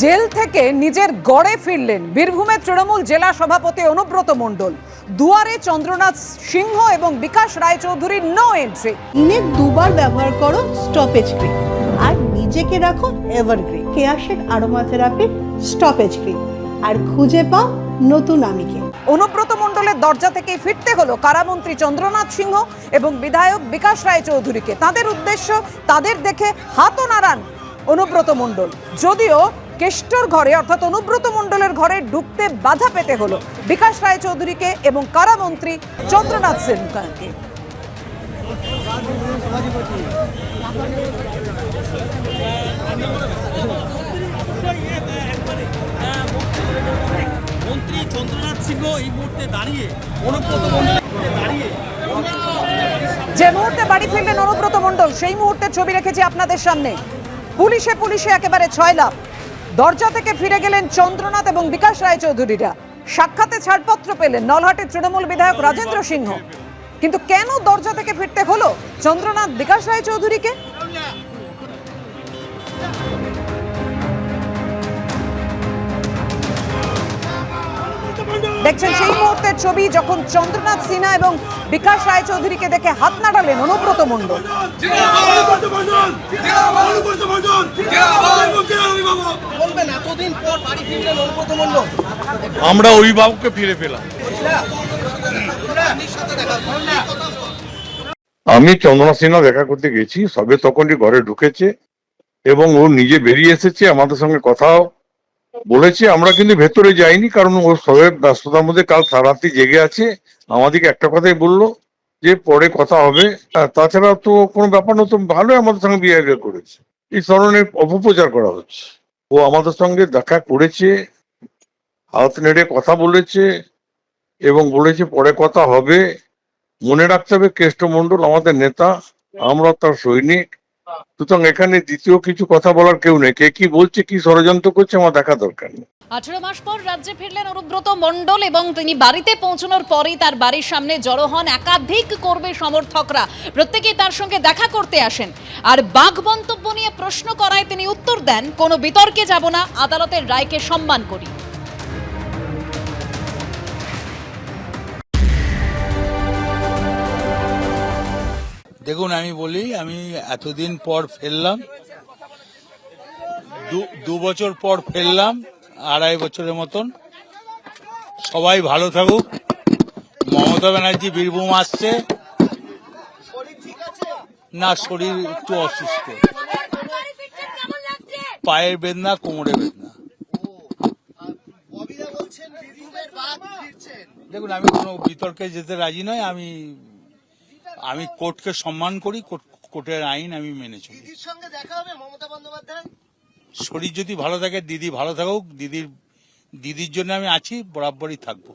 Jail থেকে নিজের গড়ে ফিরলেন বীরভূমের তৃণমূল জেলা সভাপতি অনুব্রত মণ্ডল। দুয়ারে চন্দ্রনাথ সিংহ এবং বিকাশ রায়চৌধুরীর নো এন্ট্রি দিনে দুবার ব্যবহার করো স্টপেজ ক্রিম আর নিজেকে রাখো এভারগ্রিন কেয়াশের আরোমা থেরাপি স্টপেজ ক্রিম আর খুঁজে পাও নতুন আমিকে। অনুব্রত মণ্ডলের দরজা থেকে ফিরতে হলো কারামন্ত্রী চন্দ্রনাথ সিংহ এবং বিধায়ক বিকাশ রায়চৌধুরীকে। তাদের উদ্দেশ্য তাদের দেখে হাতও নাড়ান অনুব্রত মণ্ডল। যদিও কেষ্টর ঘরে অর্থাৎ অনুব্রত মণ্ডলের ঘরে ঢুকতে বাধা পেতে হলো। বিকাশ রায়চৌধুরীকে এবং কারামন্ত্রী চন্দ্রনাথ মন্ত্রী চন্দ্রনাথ সিংহ এই মুহূর্তে দাঁড়িয়ে অনুব্রত মন্ডলে দাঁড়িয়ে যে মুহূর্তে বাড়ি ফিরলেন অনুব্রত মণ্ডল সেই মুহূর্তে ছবি রেখেছি আপনাদের সামনে। পুলিশে পুলিশে একেবারে ছয় লাভ দরজা থেকে ফিরে গেলেন চন্দ্রনাথ এবং বিকাশ রায়চৌধুরীরা। সাক্ষাতে ছাড়পত্র পেলেন নলহাটের তৃণমূল বিধায়ক রাজেন্দ্র সিংহ। কিন্তু কেন দরজা থেকে ফিরতে হলো চন্দ্রনাথ, বিকাশ রায়চৌধুরীকে? দেখছেন সেই মুহূর্তের ছবি যখন চন্দ্রনাথ সিনহা এবং বিকাশ রায়চৌধুরীকে দেখে হাত নাড়ালেন অনুব্রত মণ্ডল। বলবেন এতদিন পর বাড়ি ফিরলেন অনুব্রত মন্ডল আমরা অভিভাবককে ফিরে পেলাম। আমি চন্দনা সিনহা দেখা করতে গেছি সবে তখনই ঘরে ঢুকেছে এবং ও নিজে বেরিয়ে এসেছে আমাদের সঙ্গে কথাও বলেছে। আমরা কিন্তু ভেতরে যাইনি কারণ ও সবে ব্যস্ততার মধ্যে কাল সারাত্রি জেগে আছে। আমাদেরকে একটা কথাই বলল যে পরে কথা হবে। তাছাড়া তো কোনো ব্যাপার না তো ভালোই আমাদের সঙ্গে বিহেভিয়ার করেছে। এই ধরনের অপপ্রচার করা হচ্ছে। ও আমাদের সঙ্গে দেখা করেছে হাত নেড়ে কথা বলেছে এবং বলেছে পরে কথা হবে। মনে রাখতে হবে কেষ্টমন্ডল আমাদের নেতা, আমরা তার সৈনিক। সুতরাং এখানে দ্বিতীয় কিছু কথা বলার কেউ নেই। কে কি বলছে, কি ষড়যন্ত্র করছে, আমার দেখা দরকার নেই। আঠেরো মাস পর রাজ্যে ফিরলেন অনুব্রত মণ্ডল এবং তিনি বাড়িতে পৌঁছানোর পরেই তার বাড়ির সামনে জড়ো হন একাধিক কর্মী সমর্থকরা। প্রত্যেকেই তার সঙ্গে দেখা করতে আসেন। আর বাঘ মন্তব্য নিয়ে প্রশ্ন করায় তিনি উত্তর দেন, কোনো বিতর্কে যাব না, আদালতের রায়কে সম্মান করি। দেখুন, আমি বলি, আমি এতদিন পর ফেললাম, দু- বছর পর ফেললাম আড়াই বছরের মতন। সবাই ভালো থাকুক। মমতা ব্যানার্জি বীরভূম আসছে। না, শরীর একটু অসুস্থ। পায়ের বেদনা কোমরে বেদনা। দেখুন, আমি কোনো বিতর্কে যেতে রাজি নয় আমি আমি কোর্টকে সম্মান করি, কোর্ট- কোর্টের আইন আমি মেনে চলি। দেখা হবে মমতা বন্দ্যোপাধ্যায় শরীর যদি ভালো থাকে দিদি ভালো থাকুক দিদির দিদির জন্য আমি আছি বরাবরই থাকব।